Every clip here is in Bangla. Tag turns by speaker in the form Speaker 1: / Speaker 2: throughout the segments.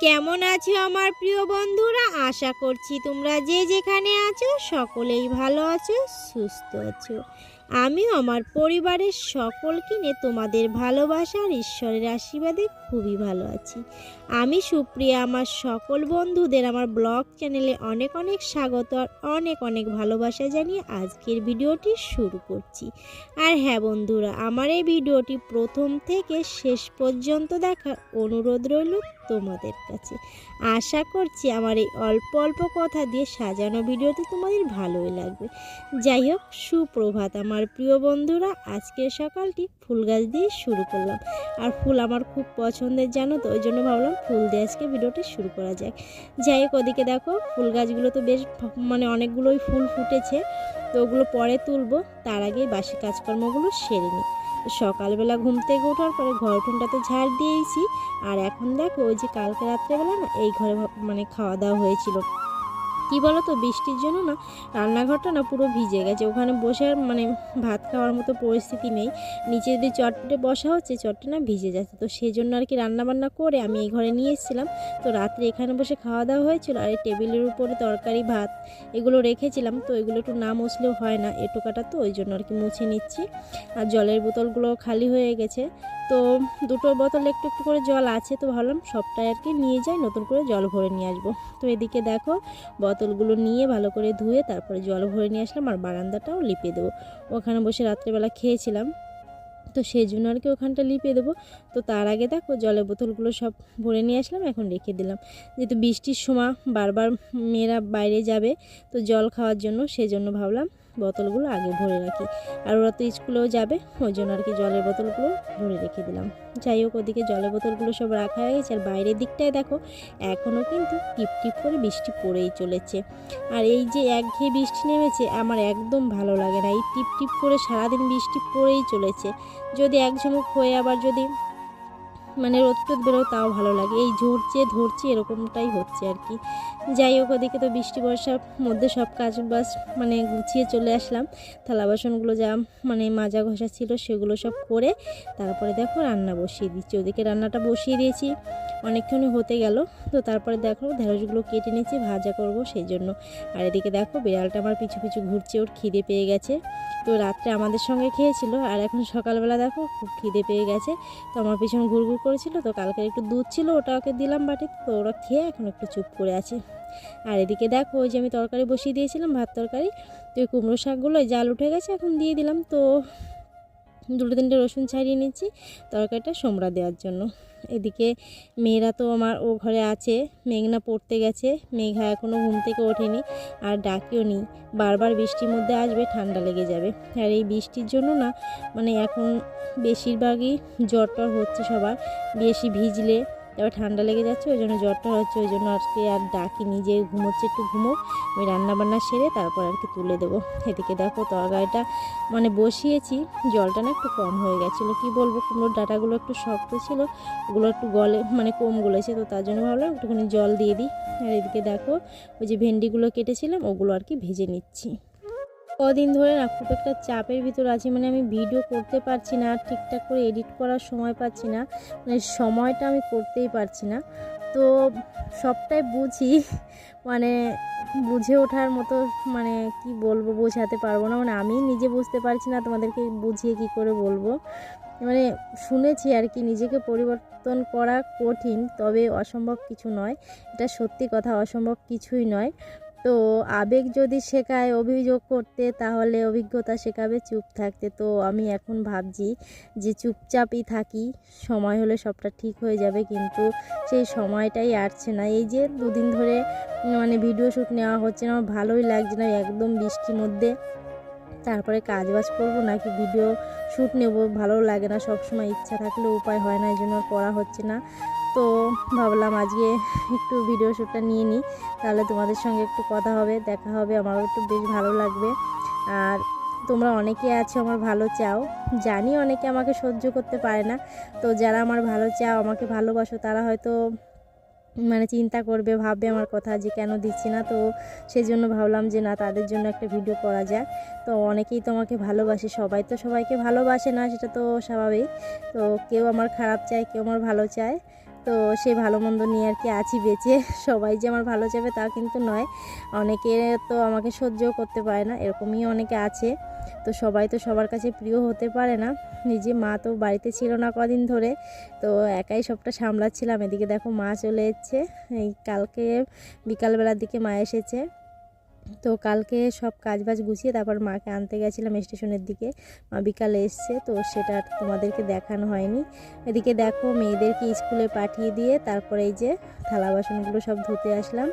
Speaker 1: কেমন আছো আমার প্রিয় বন্ধুরা? আশা করছি তোমরা যে যেখানে আছো, সকলেই ভালো আছো, সুস্থ আছো। আমিও আমার পরিবারের সকলকে নিয়ে তোমাদের ভালোবাসার ঈশ্বরের আশীর্বাদে খুবই ভালো আছি। আমি সুপ্রিয়া, আমার সকল বন্ধুদের আমার ব্লগ চ্যানেলে অনেক অনেক স্বাগত আর অনেক অনেক ভালোবাসা জানিয়ে আজকের ভিডিওটি শুরু করছি। আর হ্যাঁ বন্ধুরা, আমার এই ভিডিওটি প্রথম থেকে শেষ পর্যন্ত দেখার অনুরোধ রইল তোমাদের কাছে। আশা করছি আমার এই অল্প অল্প কথা দিয়ে সাজানো ভিডিওটি তোমাদের ভালোই লাগবে। যাই হোক, সুপ্রভাত আমার প্রিয় বন্ধুরা, আজকের সকালটি ফুল গাছ দিয়ে শুরু করলাম। আর ফুল আমার খুব পছন্দের, জানো তো? ওই জন্য ভাবলাম ফুল দিয়ে আজকে ভিডিওটি শুরু করা যাক। যাই হোক, ওদিকে দেখো, ফুল গাছগুলো তো বেশ মানে অনেকগুলোই ফুল ফুটেছে। তো ওগুলো পরে তুলবো, তার আগে বাসি কাজকর্মগুলো সেরে নিই। সকালবেলা ঘুম থেকে ওঠার পরে ঘর উঠোনটা তো ঝাড় দিয়েছি আর এখন দেখো, ওই যে কালকে রাত্রেবেলা না, এই ঘরে মানে খাওয়া দাওয়া হয়েছিল। কি বলো তো বৃষ্টির জন্য না রান্নাঘরটা না পুরো ভিজে গেছে। ওখানে বসে আর মানে ভাত খাওয়ার মতো পরিস্থিতি নেই। নিচে যদি চটপটে বসা হচ্ছে, চটটা না ভিজে যাচ্ছে। তো সেই জন্য আর কি রান্না বান্না করে আমি এই ঘরে নিয়ে এসেছিলাম। তো রাত্রে এখানে বসে খাওয়া দাওয়া হয়েছিল আর এই টেবিলের উপরে তরকারি, ভাত এগুলো রেখেছিলাম। তো এগুলো একটু না মুছলেও হয় না এটুকাটা তো, ওই জন্য আর কি মুছে নিচ্ছি। আর জলের বোতলগুলো খালি হয়ে গেছে। তো দুটো বোতল একটু একটু করে জল আছে তো ভাবলাম সবটাই আর কি নিয়ে যাই, নতুন করে জল ভরে নিয়ে আসব। তো এদিকে দেখো বোতলগুলো নিয়ে ভালো করে ধুয়ে তারপরে জল ভরে নিয়ে আসলাম আর বারান্দাটাও লিপে দেবো। ওখানে বসে রাত্রেবেলা খেয়েছিলাম। তো সেই জন্য আর কি ওখানটা লিপে দেবো। তো তার আগে দেখো জলের বোতলগুলো সব ভরে নিয়ে আসলাম, এখন রেখে দিলাম। যেহেতু বৃষ্টির সময় বারবার মেয়েরা বাইরে যাবে, তো জল খাওয়ার জন্য সেজন্য ভাবলাম বোতলগুলো আগে ভরে রাখি। আর ওরা তো স্কুলেও যাবে, ওই জন্য আর কি জলের বোতলগুলো ভরে রেখে দিলাম। যাই হোক, ওদিকে জলের বোতলগুলো সব রাখা হয়ে গেছে। আর বাইরের দিকটায় দেখো এখনও কিন্তু টিপ টিপ করে বৃষ্টি পড়েই চলেছে। আর এই যে একঘেয়ে বৃষ্টি নেমেছে, আমার একদম ভালো লাগে না। এই টিপ টিপ করে সারাদিন বৃষ্টি পড়েই চলেছে। যদি এক ঝুমুক হয়ে আবার যদি মানে রোদ টোদ বেরোয় তাও ভালো লাগে। এই ঝরছে, ধরছে, এরকমটাই হচ্ছে আর কি। যাই হোক, ওদিকে তো বৃষ্টি বর্ষার মধ্যে সব কাজ বাস মানে গুছিয়ে চলে আসলাম। থালা বাসনগুলো যা মানে মাজা ঘষা ছিল সেগুলো সব করে তারপরে দেখো রান্না বসিয়ে দিচ্ছি। ওদিকে রান্নাটা বসিয়ে দিয়েছি, অনেকক্ষণই হতে গেল। তো তারপরে দেখো ঢেঁড়সগুলো কেটে নিয়েছি, ভাজা করব সেই জন্য আর এদিকে দেখো বিড়ালটা আমার পিছু পিছু ঘুরছে, ওর খিদে পেয়ে গেছে। তো রাত্রে আমাদের সঙ্গে খেয়েছিল। আর এখন সকালবেলা দেখো খুব খিদে পেয়ে গেছে। তো আমার পিছনে ঘুরঘুর করেছিল তো কালকে একটু দুধ ছিল, ওটা ওকে দিলাম বাটি তো ওরা খেয়ে এখন একটু চুপ করে আছে। আর এদিকে দেখো, ওই যে আমি তরকারি বসিয়ে দিয়েছিলাম, ভাত তরকারি, তো ওই কুমড়ো শাকগুলো জাল উঠে গেছে, এখন দিয়ে দিলাম। তো দুটো তিনটে রসুন ছাড়িয়ে নিচ্ছি তরকারিটা সোমরা দেওয়ার জন্য। এদিকে মেয়েরা তো আমার ও ঘরে আছে, মেঘনা পড়তে গেছে, মেঘা এখনও ঘুম থেকে ওঠেনি, আর ডাকেও নি বারবার বৃষ্টির মধ্যে আসবে, ঠান্ডা লেগে যাবে। আর এই বৃষ্টির জন্য না মানে এখন বেশিরভাগই জ্বর টর হচ্ছে সবার, বেশি ভিজলে এবার ঠান্ডা লেগে যাচ্ছে, ওই জন্য জ্বরটা হচ্ছে, ওই জন্য আজকে আর ডাকি, নিজে ঘুমোচ্ছে, একটু ঘুমোক। আমি রান্না বান্না সেরে তারপর আর কি তুলে দেবো। এদিকে দেখো তরকারিটা মানে বসিয়েছি, জলটা না একটু কম হয়ে গেছিল। কি বলব, কুমড়োর ডাঁটাগুলো একটু শক্ত ছিল, ওগুলো একটু গলে মানে কম গলেছে, তো তার জন্য ভাবলাম একটুখানি জল দিয়ে দিই। আর এদিকে দেখো, ওই যে ভেন্ডিগুলো কেটেছিলাম, ওগুলো আর কি ভেজে নিচ্ছি। কদিন ধরে না খুব একটা চাপের ভিতর আছি মানে আমি ভিডিও করতে পারছি না ঠিকঠাক করে এডিট করার সময় পাচ্ছি না মানে সময়টা আমি করতেই পারছি না। তো সবটাই বুঝি মানে বুঝে ওঠার মতো মানে কি বলব, বোঝাতে পারব না মানে আমি নিজে বুঝতে পারছি না, তোমাদেরকে বুঝিয়ে কি করে বলব। মানে শুনেছি আর কি, নিজেকে পরিবর্তন করা কঠিন, তবে অসম্ভব কিছু নয়, এটা সত্যি কথা, অসম্ভব কিছুই নয়। তো আবেগ যদি শেখায়, অভিযোগ করতে, তাহলে অভিজ্ঞতা শেখাবে, চুপ থাকতে। তো আমি এখন ভাবছি যে চুপচাপই থাকি, সময় হলে সবটা ঠিক হয়ে যাবে, কিন্তু সেই সময়টাই আসছে না। এই যে দুদিন ধরে মানে ভিডিও শ্যুট নেওয়া হচ্ছে না, আমার ভালোই লাগছে না, একদম বৃষ্টির মধ্যে। তারপরে কাজ বাজ করব নাকি ভিডিও শ্যুট নেব? ভালো লাগে না সব সময় ইচ্ছা থাকলে উপায় হয় না এই জন্য করা হচ্ছে না। তো ভাবলাম আজকে একটু ভিডিও শ্যুটটা নিয়ে নিই, তাহলে তোমাদের সঙ্গে একটু কথা হবে, দেখা হবে, আমারও একটু বেশ ভালো লাগবে। আর তোমরা অনেকে আছো আমার ভালো চাও, জানি অনেকে আমাকে সহ্য করতে পারে না, তো যারা আমার ভালো চাও, আমাকে ভালোবাসো, তারা হয়তো মানে চিন্তা করবে, ভাববে আমার কথা যে কেন দিচ্ছি না, তো সেই জন্য ভাবলাম যে না, তাদের জন্য একটা ভিডিও করা যাক। তো অনেকেই তো আমাকে ভালোবাসে, সবাই তো সবাইকে ভালোবাসে না, সেটা তো স্বাভাবিক। তো কেউ আমার খারাপ চায়, কেউ আমার ভালো চায়। তো সে ভালো মন্দ নিয়ে আর কি আছি বেঁচে। সবাই যে আমার ভালো চাবে তা কিন্তু নয়। অনেকে তো আমাকে সহ্যও করতে পারে না, এরকমই অনেকে আছে। তো সবাই তো সবার কাছে প্রিয় হতে পারে না। নিজে মা তো বাড়িতে ছিল না কদিন ধরে, তো একাই সবটা সামলাচ্ছিলাম। এদিকে দেখো মা চলে এসছে। এই কালকে বিকালবেলার দিকে মা এসেছে। তো কালকে সব কাজ বাজ গুছিয়ে তারপর মাকে আনতে গেছিলাম স্টেশনের দিকে। মা বিকালে এসছে, তো সেটা তোমাদেরকে দেখানো হয়নি। এদিকে দেখো মেয়েদেরকে স্কুলে পাঠিয়ে দিয়ে তারপরে এই যে থালা বাসনগুলো সব ধুতে আসলাম।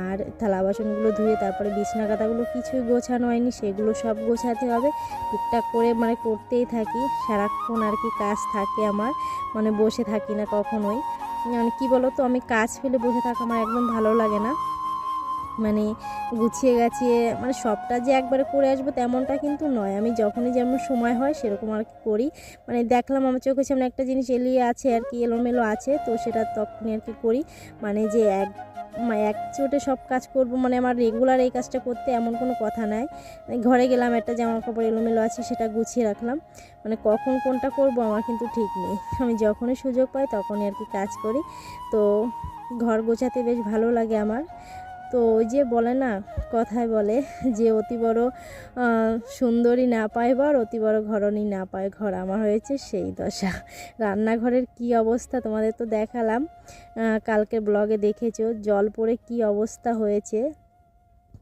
Speaker 1: আর থালা বাসনগুলো ধুয়ে তারপরে বিছনা কাতাগুলো কিছুই গোছানো হয়নি, সেগুলো সব গোছাতে হবে। টুকটাক করে মানে করতেই থাকি, সারাক্ষণ আর কি কাজ থাকে আমার মানে বসে থাকি না কখনোই। মানে কী বলো তো আমি কাজ ফেলে বসে থাকা আমার একদম ভালো লাগে না। মানে গুছিয়ে গাছিয়ে মানে সবটা যে একবারে করে আসব তেমনটা কিন্তু নয়। আমি যখনই যেমন সময় হয় সেরকম আর কি করি। মানে দেখলাম আমার চোখের সামনে একটা জিনিস এলিয়ে আছে আর কি, এলোমেলো আছে, তো সেটা তখনই আর কি করি। মানে যে এক এক চোটে সব কাজ করব মানে আমার রেগুলার এই কাজটা করতে এমন কোনো কথা নাই। ঘরে গেলাম, একটা জামা কাপড় এলোমেলো আছে সেটা গুছিয়ে রাখলাম। মানে কখন কোনটা করব আমার কিন্তু ঠিক নেই। আমি যখনই সুযোগ পাই তখনই আর কি কাজ করি। তো ঘর গোছাতে বেশ ভালো লাগে আমার। তো ওই যে বলে না, কথায় বলে যে অতি বড় সুন্দরী না পায় বর, অতি বড় ঘরণী না পায় ঘর। আমার হয়েছে সেই দশা। রান্নাঘরের কি অবস্থা তোমাদের তো দেখালাম। কালকে ব্লগে দেখেছ, জল পড়ে কি অবস্থা হয়েছে।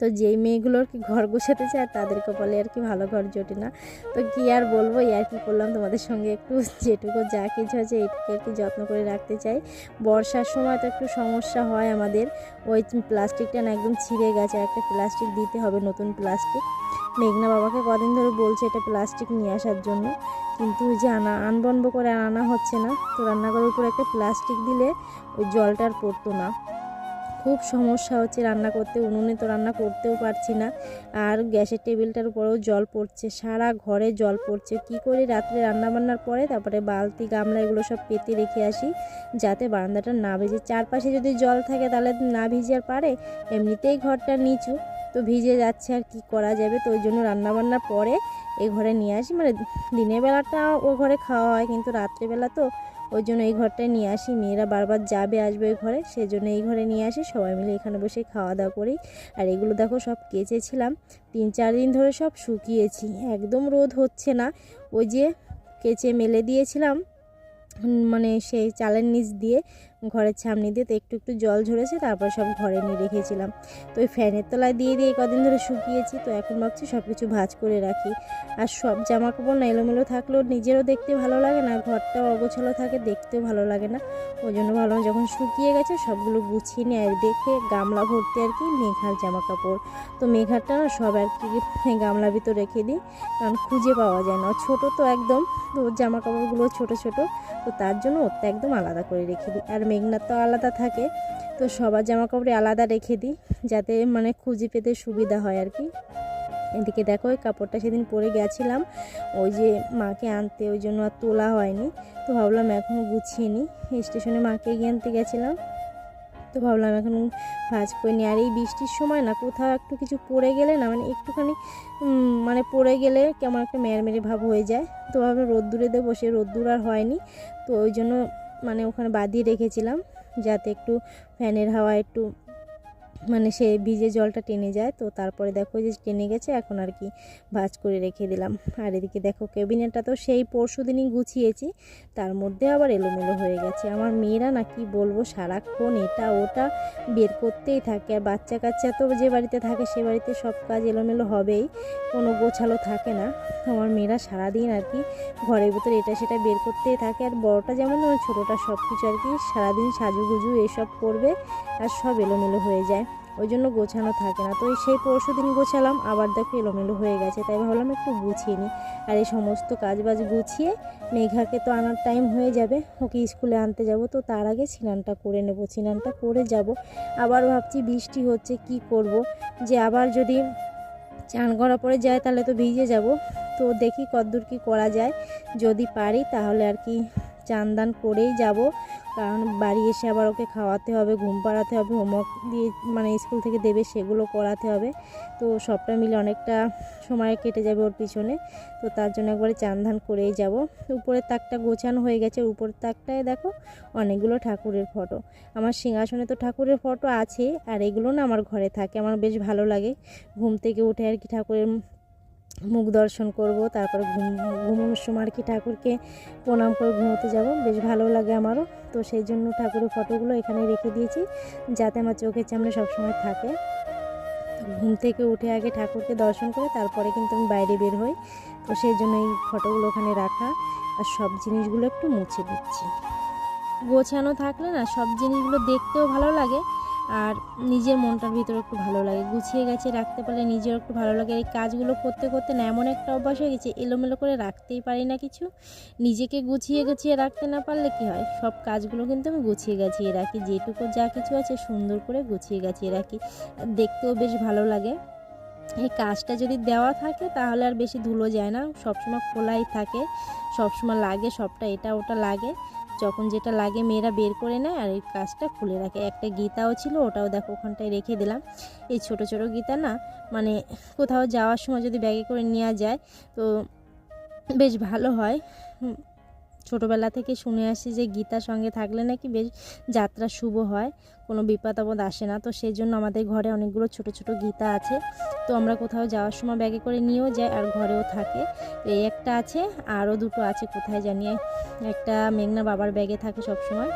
Speaker 1: তো যেই মেয়েগুলোর কি ঘর গোছাতে চায় তাদের কপালে আর কি ভালো ঘর জোটে না। তো কি আর বলব আর কি করলাম তোমাদের সঙ্গে একটু, যেটুকু যা কিছু আছে এইটুকু আর কি যত্ন করে রাখতে চাই। বর্ষার সময় তো একটু সমস্যা হয় আমাদের, ওই প্লাস্টিকটা না একদম ছিঁড়ে গেছে একটা প্লাস্টিক দিতে হবে নতুন প্লাস্টিক। মেঘনা বাবাকে কদিন ধরে বলছে এটা প্লাস্টিক নিয়ে আসার জন্য, কিন্তু যে আনা আনবন্ব করে আনা হচ্ছে না, তো রান্নাঘরের উপরে একটা প্লাস্টিক দিলে ওই জলটা আর পড়তো না। খুব সমস্যা হচ্ছে রান্না করতে, উনুনে তো রান্না করতেও পারছি না। আর গ্যাসের টেবিলটার উপরেও জল পড়ছে, সারা ঘরে জল পড়ছে। কি করে? রাত্রে রান্না বান্নার পরে তারপরে বালতি, গামলা এগুলো সব পেতে রেখে আসি, যাতে বারান্দাটা না ভিজে। চারপাশে যদি জল থাকে তাহলে না ভিজে আর পারে, এমনিতেই ঘরটা নিচু, তো ভিজে যাচ্ছে আর কি করা যাবে? তো ওই জন্য রান্নাবান্নার পরে এ ঘরে নিয়ে আসি। মানে দিনের বেলাটা ও ঘরে খাওয়া হয়, কিন্তু রাত্রেবেলা তো ওই জন্য এই ঘরটায় নিয়ে আসি। মেয়েরা বারবার যাবে, আসবে ওই ঘরে সেই জন্য এই ঘরে নিয়ে আসি। সবাই মিলে এখানে বসে খাওয়া দাওয়া করি। আর এগুলো দেখো সব কেচেছিলাম। তিন চার দিন ধরে সব শুকিয়েছি। একদম রোদ হচ্ছে না। ওই যে কেচে মেলে দিয়েছিলাম মানে সেই চালের নিচ দিয়ে। ঘরের ছামনি দিয়ে তো একটু একটু জল ঝরেছে, তারপর সব ঘরে নিয়ে রেখেছিলাম। তো ওই ফ্যানের তলায় দিয়ে দিয়ে কদিন ধরে শুকিয়েছি, তো এখন ভাবছি সব কিছু ভাজ করে রাখি। আর সব জামা কাপড় না এলোমেলো থাকলেও নিজেরও দেখতে ভালো লাগে না, ঘরটাও অগোছালো থাকে, দেখতেও ভালো লাগে না। ওই জন্য ভাবলাম যখন শুকিয়ে গেছে সবগুলো গুছিয়ে নিয়ে আর দেখে গামলা ভর্তি আর কি মেঘার জামা কাপড় তো মেঘারটা না সব আর কি গামলা ভিতর রেখে দিই, কারণ খুঁজে পাওয়া যায় না। ছোট তো একদম তো জামা কাপড়গুলো ছোট ছোট, তো তার জন্য ওরটা একদম আলাদা করে রেখে দিই। আর মেঘনার তো আলাদা থাকে, তো সবার জামা কাপড়ে আলাদা রেখে দিই, যাতে মানে খুঁজে পেতে সুবিধা হয় আর কি। এদিকে দেখো, ওই কাপড়টা সেদিন পরে গেছিলাম, ওই যে মাকে আনতে, ওই জন্য আর তোলা হয়নি, তো ভাবলাম এখনও গুছিয়ে নিই। স্টেশনে মাকে গিয়ে আনতে গেছিলাম, তো ভাবলাম এখন ভাজ করে নিই। আর এই বৃষ্টির সময় না, কোথাও একটু কিছু পড়ে গেলে না মানে একটুখানি মানে পড়ে গেলে কেমন একটা মেরমেরে ভাব হয়ে যায়। তো ভাবলাম রোদ্দুরে দেবো, সে রোদ্দুর আর হয়নি, তো ওই জন্য মানে ওখানে বাঁধিয়ে রেখেছিলাম যাতে একটু ফ্যানের হাওয়া একটু মানে সে ভিজে জলটা টেনে যায়, তো তারপরে দেখো যে টেনে গেছে, এখন আর কি ভাজ করে রেখে দিলাম। আর এদিকে দেখো ক্যাবিনেটটা তো সেই পরশু দিনই গুছিয়েছি, তার মধ্যে আবার এলোমেলো হয়ে গেছে। আমার মেয়েরা না কি বলব, সারাক্ষণ এটা ওটা বের করতেই থাকে। আর বাচ্চা কাচ্চা তো যে বাড়িতে থাকে, সে বাড়িতে সব কাজ এলোমেলো হবেই, কোনো গোছালো থাকে না। আমার মেয়েরা সারাদিন আর কি ঘরের ভিতরে এটা সেটা বের করতেই থাকে। আর বড়টা যেমন ছোটোটা সব কিছু আর কি সারাদিন সাজুগুজু এসব করবে, আর সব এলোমেলো হয়ে যায়। ওই জন্য গোছানো থাকে না। তো সেই পরশু দিন গোছালাম, আবার দেখো এলোমেলো হয়ে গেছে, তাই ভাবলাম একটু গুছিয়ে নিই। আর এই সমস্ত কাজবাজ গুছিয়ে মেঘাকে তো আনার টাইম হয়ে যাবে, ওকে স্কুলে আনতে যাব। তো তার আগে স্নানটা করে নেব, স্নানটা করে যাব। আবার ভাবছি বৃষ্টি হচ্ছে, কি করব? যে আবার যদি চান করা পরে যায়, তাহলে তো ভিজে যাব। তো দেখি কতদূর কি করা যায়। যদি পারি, তাহলে আর কি চান দান করেই যাব। কারণ বাড়ি এসে আবার ওকে খাওয়াতে হবে, ঘুম পাড়াতে হবে হোমওয়ার্ক দিয়ে মানে স্কুল থেকে দেবে সেগুলো করাতে হবে। তো সবটা মিলে অনেকটা সময় কেটে যাবে ওর পিছনে। তো তার জন্য একবারে চান ধান করেই যাব। উপরের তাকটা গোছানো হয়ে গেছে। উপরের তাকটায় দেখো অনেকগুলো ঠাকুরের ফটো আমার সিংহাসনে তো ঠাকুরের ফটো আছে, আর এগুলো না আমার ঘরে থাকে। আমার বেশ ভালো লাগে। ঘুম থেকে উঠে আর কি ঠাকুরের মুখ দর্শন করব, তারপরে ঘুম, ঘুমানোর সময় আর কি ঠাকুরকে প্রণাম করে ঘুমোতে যাব। বেশ ভালো লাগে আমারও। তো সেই জন্য ঠাকুরের ফটোগুলো এখানে রেখে দিয়েছি, যাতে আমার চোখের সামনে সবসময় থাকে। ঘুম থেকে উঠে আগে ঠাকুরকে দর্শন করে তারপরে কিন্তু আমি বাইরে বের হই। তো সেই জন্য এই ফটোগুলো ওখানে রাখা, আর সব জিনিসগুলো একটু মুছে দিচ্ছি। গোছানো থাকলে না সব জিনিসগুলো দেখতেও ভালো লাগে। আর নিজের মনটার ভিতরে একটু ভালো লাগে। গুছিয়ে গেছে রাখতে পারলে নিজের একটু ভালো লাগে। এই কাজগুলো করতে করতে না এমন একটা অভ্যাস হয়ে গেছে, এলোমেলো করে রাখতেই পারি না কিছু। নিজেকে গুছিয়ে গুছিয়ে রাখতে না পারলে কি হয়? সব কাজগুলো কিন্তু আমি গুছিয়ে গাছিয়ে রাখি। যেটুকু যা কিছু আছে সুন্দর করে গুছিয়ে গাছিয়ে রাখি। দেখতেও বেশ ভালো লাগে। এই কাজটা যদি দেওয়া থাকে তাহলে আর বেশি ধুলো যায় না। সবসময় খোলাই থাকে। সবসময় লাগে, সবটা এটা ওটা লাগে। যখন যেটা লাগে মেয়েরা বের করে নেয় আর এই কাজটা খুলে রাখে। একটা গীতাও ছিল, ওটাও দেখো ওখানটায় রেখে দিলাম। এই ছোট ছোট গীতা না মানে কোথাও যাওয়ার সময় যদি ব্যাগে করে নেওয়া যায়, তো বেশ ভালো হয়। ছোটোবেলা থেকে শুনে আসি যে গীতার সঙ্গে থাকলে নাকি বেশ যাত্রা শুভ হয়, কোনো বিপদ আপদ আসে না। তো সেই জন্য আমাদের ঘরে অনেকগুলো ছোট ছোট গীতা আছে। তো আমরা কোথাও যাওয়ার সময় ব্যাগে করে নিয়েও যাই আর ঘরেও থাকে। এই একটা আছে, আরও দুটো আছে কোথায় জানি। একটা মেঘনা বাবার ব্যাগে থাকে সব সময়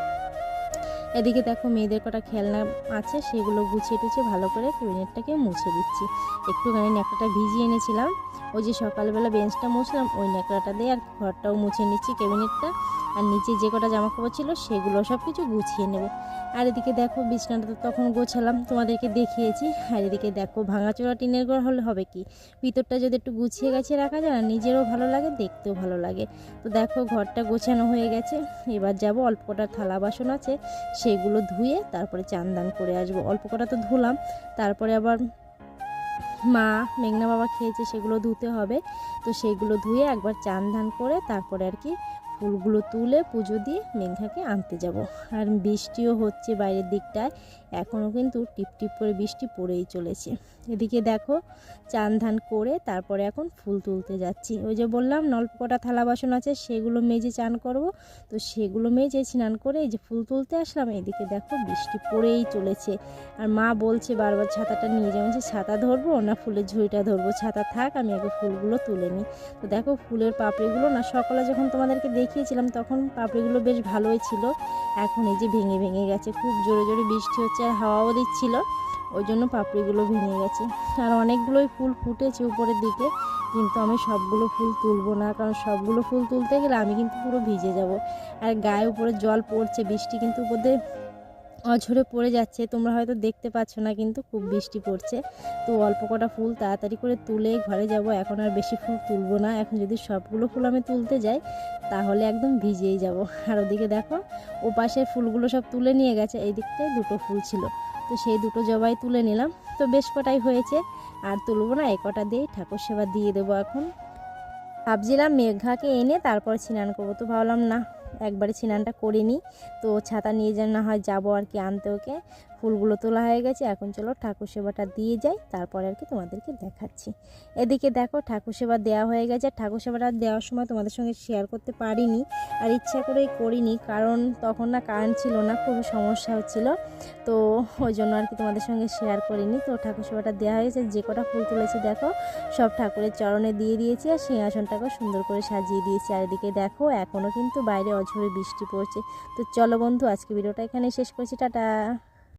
Speaker 1: এদিকে দেখো মেয়েদের কটা খেলনা আছে, সেগুলো গুছিয়ে টুছিয়ে ভালো করে ক্যাবিনেটটাকে মুছে দিচ্ছি। একটুখানি ন্যাকড়াটা ভিজিয়ে এনেছিলাম। ওই যে সকালবেলা বেঞ্চটা মুছলাম, ওই ন্যাকড়াটা দিয়ে আর ঘরটাও মুছে নিচ্ছি ক্যাবিনেটটা। আর নিচে যে কটা জামা কাপড় ছিল সেগুলো সব কিছু গুছিয়ে নেব। আর এদিকে দেখো বিছনাটা তো তখন গোছালাম, তোমাদেরকে দেখিয়েছি। আর এদিকে দেখো ভাঙাচোরা টিনের ঘর হলে হবে কি? ভিতরটা যদি একটু গুছিয়ে গেছে রাখা যায় না নিজেরও ভালো লাগে, দেখতেও ভালো লাগে। তো দেখো ঘরটা গোছানো হয়ে গেছে। এবার যাব অল্প কটা থালা বাসন আছে, সেগুলো ধুয়ে তারপরে চান দান করে আসব। অল্প কটা তো ধুলাম, তারপরে আবার মা মেঘনা বাবা খেয়েছে, সেগুলো ধুতে হবে। তো সেগুলো ধুয়ে একবার চান ধান করে তারপরে আর কি ফুলগুলো তুলে পুজো দিয়ে মেঘাকে আনতে যাব। আর বৃষ্টিও হচ্ছে বাইরের দিকটায়। এখনও কিন্তু টিপ টিপ করে বৃষ্টি পড়েই চলেছে। এদিকে দেখো, চান ধান করে তারপরে এখন ফুল তুলতে যাচ্ছি। ওই যে বললাম নল্প কটা থালা বাসন আছে, সেগুলো মেজে চান করব। তো সেগুলো মেজে স্নান করে এই যে ফুল তুলতে আসলাম। এদিকে দেখো, বৃষ্টি পড়েই চলেছে। আর মা বলছে বারবার ছাতাটা নিয়ে যাবেন যে ছাতা ধরবো না ফুলের ঝুড়িটা ধরবো? ছাতা থাক, আমি আগে ফুলগুলো তুলে নিই। তো দেখো, ফুলের পাপড়িগুলো না, সকালে যখন তোমাদেরকে দেখিয়েছিলাম, তখন পাপড়িগুলো বেশ ভালোই ছিল। এখন এই যে ভেঙে ভেঙে গেছে, খুব জোরে জোরে বৃষ্টি হচ্ছে। আর হাওয়াও দিচ্ছিল, ওই জন্য পাপড়িগুলো ভেঙে গেছে। আর অনেকগুলোই ফুল ফুটেছে উপরের দিকে, কিন্তু আমি সবগুলো ফুল তুলবো না, কারণ সবগুলো ফুল তুলতে গেলে আমি কিন্তু পুরো ভিজে যাব। আর গায়ে উপরে জল পড়ছে, বৃষ্টি কিন্তু উপর অঝরে পড়ে যাচ্ছে, তোমরা হয়তো দেখতে পাচ্ছ না, কিন্তু খুব বৃষ্টি পড়ছে। তো অল্প কটা ফুল তাড়াতাড়ি করে তুলে ঘরে যাব, এখন আর বেশি ফুল তুলবো না। এখন যদি সবগুলো ফুল আমি তুলতে যাই, তাহলে একদম ভিজেই যাব। আর ওদিকে দেখো ও পাশের ফুলগুলো সব তুলে নিয়ে গেছে, এই দিকটায় দুটো ফুল ছিল। তো সেই দুটো জবাই তুলে নিলাম। তো বেশ কটাই হয়েছে, আর তুলবো না এই কটা দিয়েই ঠাকুর সেবা দিয়ে দেবো এখন। ভাবছিলাম মেঘাকে এনে তারপর স্নান করব, তো ভাবলাম না একবারে স্নানটা করে নিই। তো ছাতা নিয়ে যেন না হয় যাব আর কি আনতে ওকে। ফুলগুলো তোলা হয়ে গেছে। এখন চলো ঠাকুর সেবাটা দিয়ে যাই, তারপরে আর কি তোমাদেরকে দেখাচ্ছি। এদিকে দেখো ঠাকুর সেবা দেওয়া হয়ে গেছে। ঠাকুর সেবাটা দেওয়ার সময় তোমাদের সঙ্গে শেয়ার করতে পারিনি আর ইচ্ছা করেই করিনি, কারণ তখন না কারেন্ট ছিল না, খুবই সমস্যা হচ্ছিল। তো ওই জন্য আর কি তোমাদের সঙ্গে শেয়ার করিনি। তো ঠাকুর সেবাটা দেওয়া হয়েছে যে কটা ফুল তুলেছি দেখো, সব ঠাকুরের চরণে দিয়ে দিয়েছি আর সিংহাসনটাকেও সুন্দর করে সাজিয়ে দিয়েছি। আর এদিকে দেখো এখনও কিন্তু বাইরে অঝরে বৃষ্টি পড়ছে। তো চলো বন্ধু, আজকে ভিডিওটা এখানে শেষ করছি। টাটা!